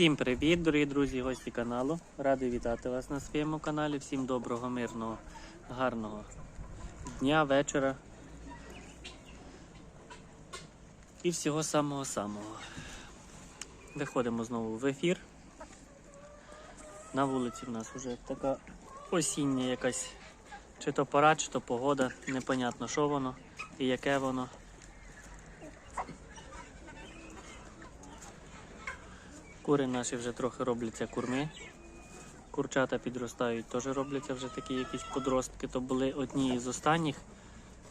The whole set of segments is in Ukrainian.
Всім привіт, дорогі друзі, гості каналу. Радий вітати вас на своєму каналі. Всім доброго, мирного, гарного дня, вечора. І всього самого-самого. Виходимо знову в ефір. На вулиці в нас вже така осіння якась чи то пора, чи то погода. Непонятно, що воно і яке воно. Кури наші вже трохи робляться курми. Курчата підростають, теж робляться вже такі якісь подростки. То були одні із останніх.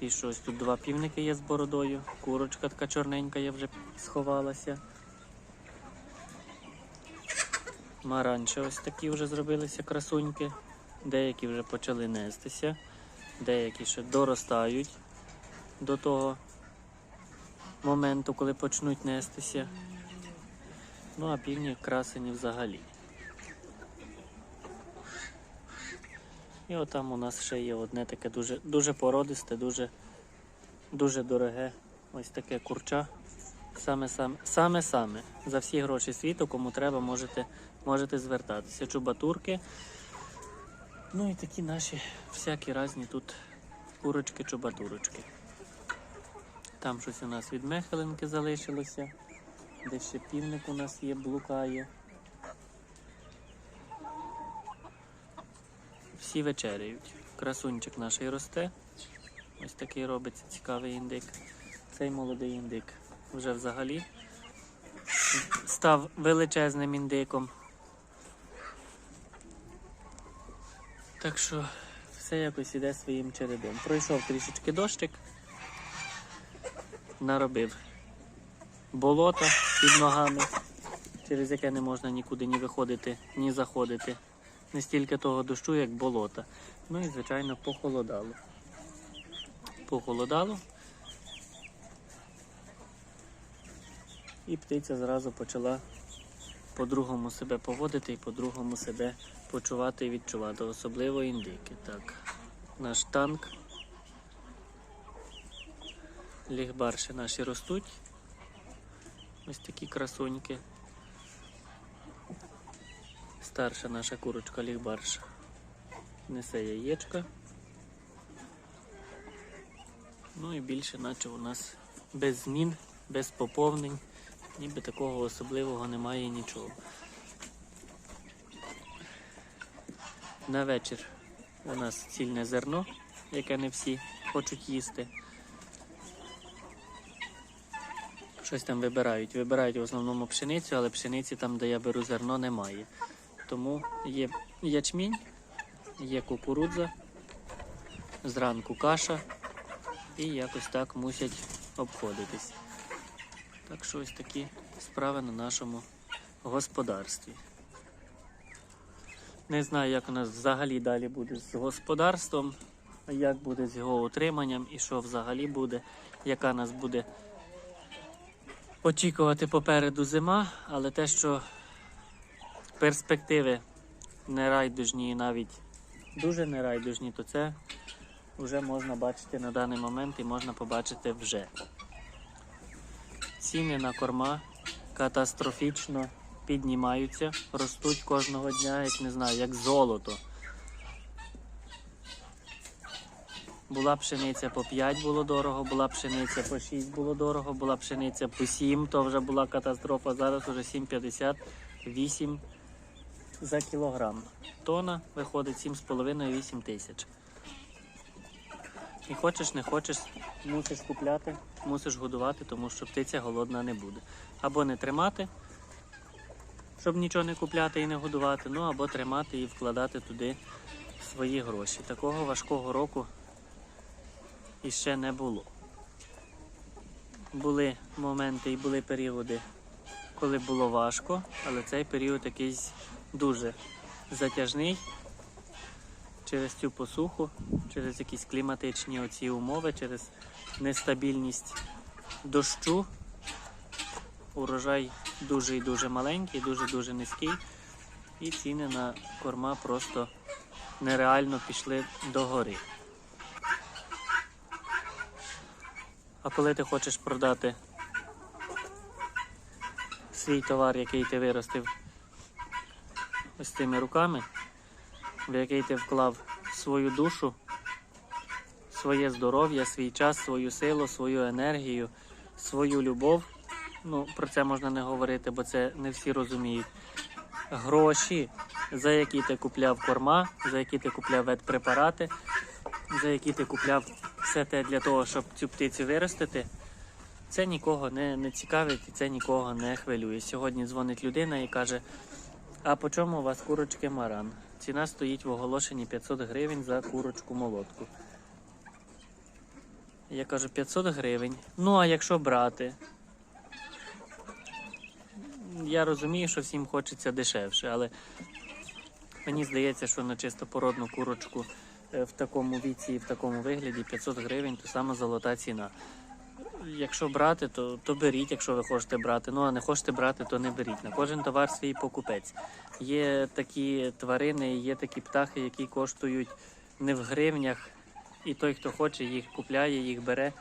Ті, що ось тут два півники є з бородою. Курочка така чорненька є вже сховалася. Маранче ось такі вже зробилися красуньки. Деякі вже почали нестися, деякі ще доростають до того моменту, коли почнуть нестися. Ну, а півні красені взагалі. І отам у нас ще є одне таке дуже дуже породисте, дуже дуже дороге ось таке курча. Саме саме саме за всі гроші світу, кому треба, можете, можете звертатися. Чубатурки. Ну і такі наші всякі різні тут курочки, чубатурочки. Там щось у нас від мехелинки залишилося. Де ще півник у нас є, блукає. Всі вечеряють. Красунчик наш росте. Ось такий робиться цікавий індик. Цей молодий індик вже взагалі став величезним індиком. Так що все якось іде своїм чередом. Пройшов трішечки дощик, наробив болото під ногами, через яке не можна нікуди ні виходити, ні заходити. Не стільки того дощу, як болота. Ну і, звичайно, похолодало. Похолодало. І птиця зразу почала по-другому себе поводити і по-другому себе почувати і відчувати, особливо індики. Так, наш танк. Лігбарші наші ростуть. Ось такі красуньки. Старша наша курочка лігбарша. Несе яєчка. Ну і більше, наче у нас без змін, без поповнень, ніби такого особливого немає нічого. На вечір у нас цільне зерно, яке не всі хочуть їсти. Щось там вибирають. Вибирають в основному пшеницю, але пшениці там, де я беру зерно, немає. Тому є ячмінь, є кукурудза, зранку каша і якось так мусять обходитись. Так що ось такі справи на нашому господарстві. Не знаю, як у нас взагалі далі буде з господарством, як буде з його утриманням і що взагалі буде, яка нас буде очікувати попереду зима, але те, що перспективи нерайдужні і навіть дуже нерайдужні, то це вже можна бачити на даний момент і можна побачити вже. Ціни на корма катастрофічно піднімаються, ростуть кожного дня, як не знаю, як золото. Була пшениця по 5 було дорого, була пшениця по 6 було дорого, була пшениця по 7, то вже була катастрофа. Зараз уже 7,50, 8 за кілограм. Тона виходить 7,5-8 тисяч. І хочеш, не хочеш, мусиш купляти, мусиш годувати, тому що птиця голодна не буде. Або не тримати, щоб нічого не купляти і не годувати, ну або тримати і вкладати туди свої гроші. Такого важкого року іще не було. Були моменти і були періоди, коли було важко, але цей період якийсь дуже затяжний через цю посуху, через якісь кліматичні оці умови, через нестабільність дощу. Урожай дуже і дуже маленький, дуже-дуже низький. І ціни на корма просто нереально пішли догори. А коли ти хочеш продати свій товар, який ти виростив ось цими руками, в який ти вклав свою душу, своє здоров'я, свій час, свою силу, свою енергію, свою любов. Ну, про це можна не говорити, бо це не всі розуміють. Гроші, за які ти купляв корма, за які ти купляв ветпрепарати, за які ти купляв все те для того, щоб цю птицю виростити. Це нікого не, не цікавить і це нікого не хвилює. Сьогодні дзвонить людина і каже: А по чому у вас курочки маран? Ціна стоїть в оголошенні 500 гривень за курочку молотку. Я кажу 500 гривень. Ну а якщо брати? Я розумію, що всім хочеться дешевше, але мені здається, що на чистопородну курочку в такому віці і в такому вигляді 500 гривень то саме золота ціна. Якщо брати, то, то беріть, якщо ви хочете брати. Ну а не хочете брати, то не беріть. На кожен товар свій покупець. Є такі тварини, є такі птахи, які коштують не в гривнях, і той, хто хоче, їх купляє, їх бере,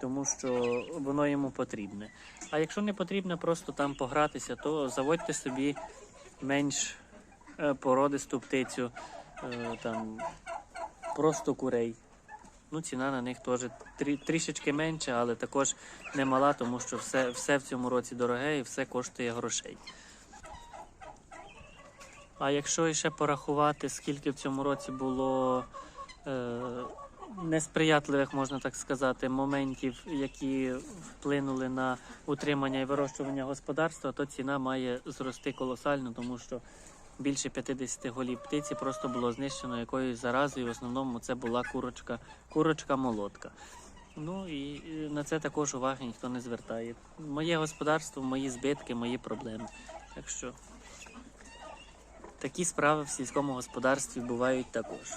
тому що воно йому потрібне. А якщо не потрібно просто там погратися, то заводьте собі менш е, породисту птицю, е, там просто курей. Ну, ціна на них теж трі, трішечки менша, але також немала, тому що все, все в цьому році дороге і все коштує грошей. А якщо ще порахувати, скільки в цьому році було е, несприятливих, можна так сказати, моментів, які вплинули на утримання і вирощування господарства, то ціна має зрости колосально, тому що більше 50 голів птиці просто було знищено якоюсь заразою. В основному це була курочка, курочка молотка. Ну і на це також уваги ніхто не звертає. Моє господарство, мої збитки, мої проблеми. Так що такі справи в сільському господарстві бувають також.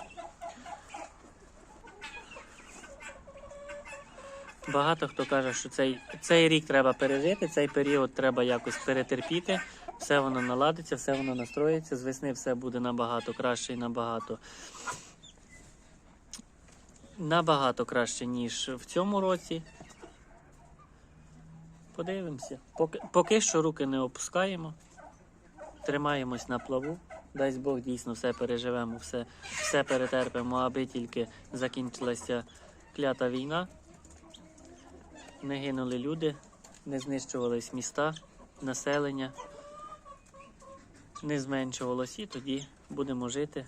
Багато хто каже, що цей, цей рік треба пережити, цей період треба якось перетерпіти, все воно наладиться, все воно настроїться, з весни все буде набагато краще і набагато. Набагато краще, ніж в цьому році. Подивимося. Поки, поки що руки не опускаємо, тримаємось на плаву. Дасть Бог дійсно все переживемо, все, все перетерпимо, аби тільки закінчилася клята війна не гинули люди, не знищувались міста, населення, не зменшувалось і тоді будемо жити,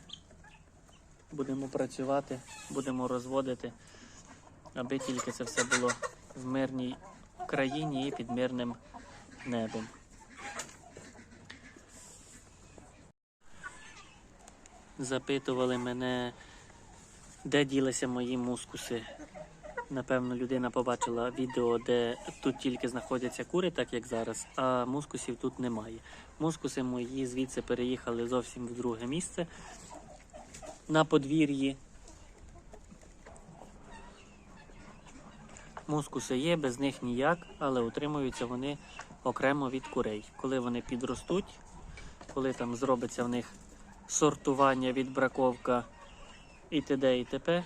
будемо працювати, будемо розводити, аби тільки це все було в мирній країні і під мирним небом. Запитували мене, де ділися мої мускуси. Напевно, людина побачила відео, де тут тільки знаходяться кури, так як зараз, а мускусів тут немає. Мускуси мої звідси переїхали зовсім в друге місце на подвір'ї. Мускуси є, без них ніяк, але утримуються вони окремо від курей. Коли вони підростуть, коли там зробиться в них сортування, відбраковка і т.д. і т.п.,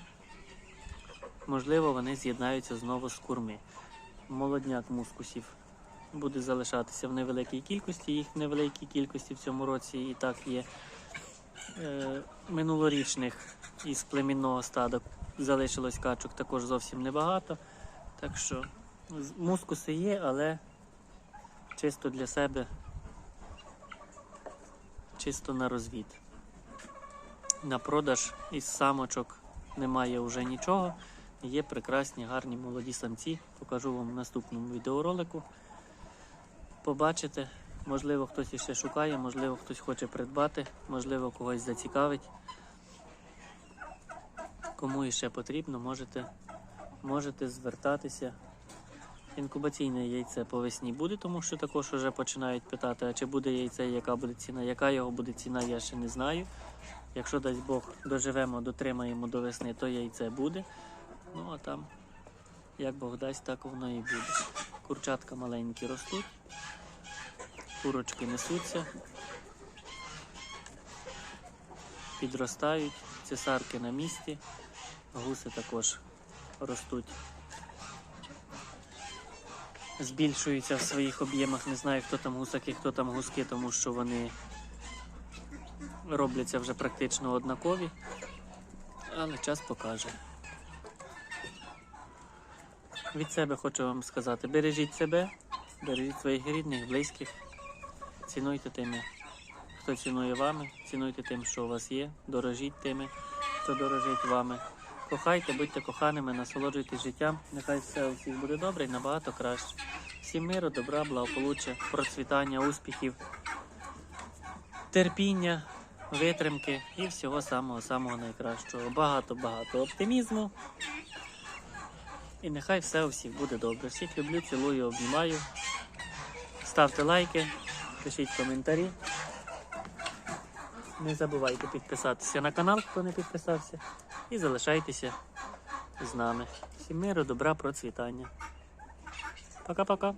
можливо, вони з'єднаються знову з курми. Молодняк мускусів буде залишатися в невеликій кількості, їх в невеликій кількості в цьому році і так є. Е, минулорічних із племінного стада залишилось качок також зовсім небагато. Так що мускуси є, але чисто для себе, чисто на розвід. На продаж із самочок немає вже нічого. Є прекрасні, гарні молоді самці. Покажу вам в наступному відеоролику. Побачите, можливо, хтось іще шукає, можливо, хтось хоче придбати, можливо, когось зацікавить. Кому іще потрібно, можете, можете звертатися. Інкубаційне яйце по весні буде, тому що також вже починають питати, а чи буде яйце, яка буде ціна, яка його буде ціна, я ще не знаю. Якщо дасть Бог доживемо, дотримаємо до весни, то яйце буде. Ну а там, як Бог дасть, так воно і буде. Курчатка маленькі ростуть, курочки несуться, підростають, цесарки на місці, гуси також ростуть. Збільшуються в своїх об'ємах. Не знаю, хто там гусаки, хто там гуски, тому що вони робляться вже практично однакові, але час покаже. Від себе хочу вам сказати: бережіть себе, бережіть своїх рідних, близьких, цінуйте тими, хто цінує вами, цінуйте тим, що у вас є, дорожіть тими, хто дорожить вами. Кохайте, будьте коханими, насолоджуйтесь життям. Нехай все у всіх буде добре і набагато краще. Всім миру, добра, благополуччя, процвітання, успіхів, терпіння, витримки і всього самого-самого найкращого. Багато-багато оптимізму. І нехай все у всіх буде добре. Всіх люблю, цілую, обнімаю. Ставте лайки, пишіть коментарі. Не забувайте підписатися на канал, хто не підписався. І залишайтеся з нами. Всім миру, добра, процвітання. Пока-пока.